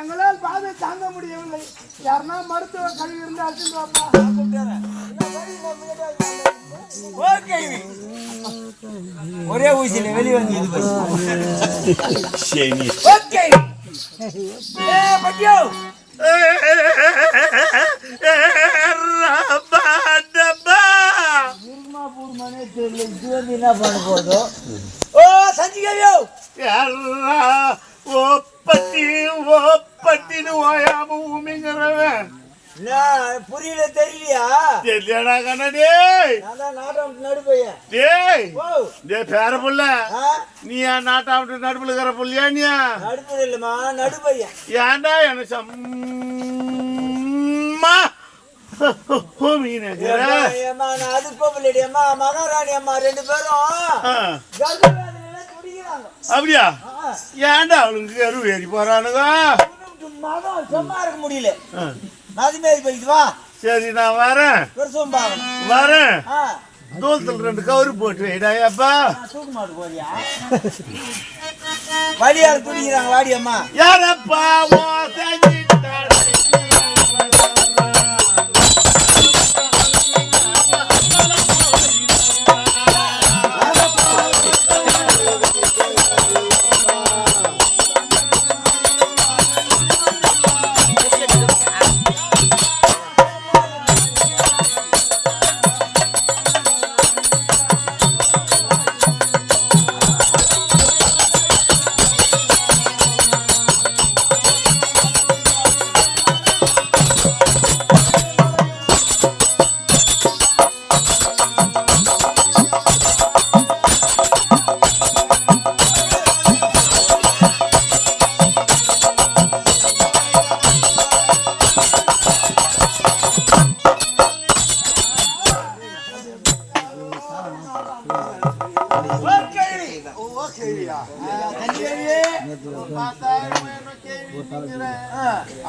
எங்களால் பாதை தாங்க முடியவில்லை யாருன்னா மருத்துவ கழிவு இருந்தால் அழைச்சிட்டு ஒரே ஊசியில வெளியே வந்து ஓகே. ஏ பட்டியோ இது வந்து என்ன பண்ண போதோ ஓ சஞ்சிகவியோ ஒப்பத்தி ஒப்பத்தின்னு ஓயாம ஊமிங்கிறவன் நான் புரியல தெரியலையா? தெரியடா கண்ணடே. நான் தான் நாட்டம் நடுப்பையன் டேய் ஓ. டே பேர புள்ள. ஆ? நீ ஏன் நாட்டாவிட்டு நடுப்புல இருக்கிற புள்ளியா நீ நடுப்பது இல்லைம்மா நடுப்பையன் ஏன்டா எனக்கு சம்மா? அப்படியா? ஏன்டா அவளுக்கு கரு ஏறி போறானுங்க? மகன் சும்மா இருக்க முடியல. நதிமேரி போயிட்டு வா. சரி நான் வரேன். பெருசும் பாவன் வரேன். ஆ. தூரத்தில் ரெண்டு கவுரு போட்டு வைடா அப்பா நான் தூக்க மாட்டு போறியா? வடியால் துடிக்கிறாங்க வாடி அம்மா யாரப்பா ஓ செஞ்சிட்டாடே.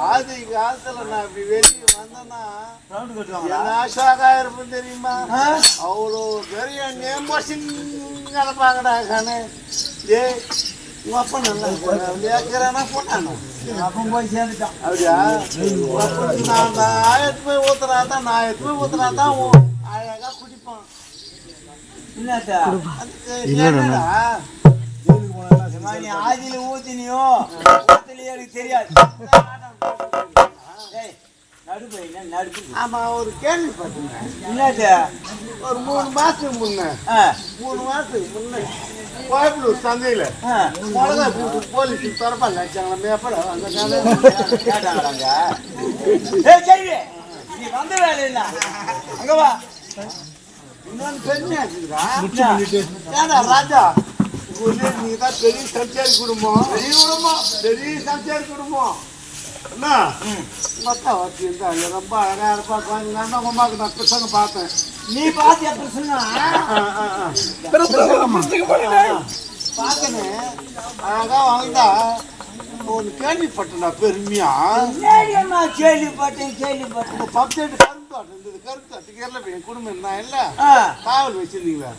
அது காலத்துல நான் இப்படி வெளியே வந்தேன்னா ரவுண்டு கட்டுவாங்களா? என்ன ஷாக்கா இருப்பேன் தெரியுமா? அவ்வளோ பெரிய நேமோஷன் கிடப்பாங்கடா கண்ணு. ஏய் உங்க அப்பா நல்லா போட்டானா அப்போ போய் சேர்ந்துட்டான். அப்படியா? நான் ஆயிரத்து போய் ஊத்துறா தான் நான் ஆயிரத்து போய் ஊத்துறா தான் உன் அழகா குடிப்பான். கேட்டடா அம்மா, நீ ஆதியில ஊத்தினியோ எனக்கு தெரியாது ஆமா ஒரு கேள்வி பார்த்தீங்க என்னத்தா ஒரு மூணு மாசத்துக்கு முன்ன மூணு மாசத்துக்கு முன்ன கோயம்புத்தூர் சந்தையில மிளகா போட்டு போலீஸ் வச்சாங்களா மேப்பட அந்த ஏய் சரி நீ வந்த வேலை இல்ல அங்க வா இன்னொன்று பெருமையாச்சுக்கிறா ஏடா ராஜா நீ தான் பெரிய சம்சாரி குடும்பம். பெரிய குடும்பம். பெரிய சம்சாரி குடும்பம். என்ன? மொத்தம் வச்சு இருந்தா ரொம்ப அழகா இருப்பா கொஞ்சம் நான் பிரசங்க பார்த்தேன். நீ பாத்தியா பிரச்சனை பார்த்தனே அழகா வாங்கிட்டா ஒன்று கேள்விப்பட்டேன்டா பெருமையா? என்னடி அம்மா கேள்விப்பட்டேன். கேள்விப்பட்டேன் பப்ஜெட் தோட்டம் இருந்தது தோட்டம் கேரள என் குடும்பம் இருந்தா இல்ல காவல் வச்சிருந்தீங்களா?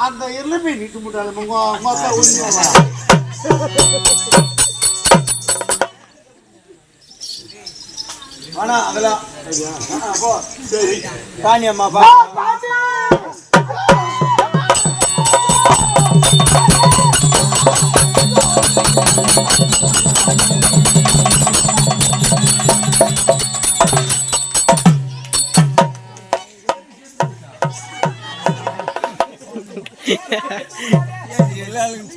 அந்த எருமை நீட்டு முட்டாள உங்க மொத்த உரிமையா வேணாம் அதெல்லாம். சரி. பாணி அம்மா பா. எல்லாரும்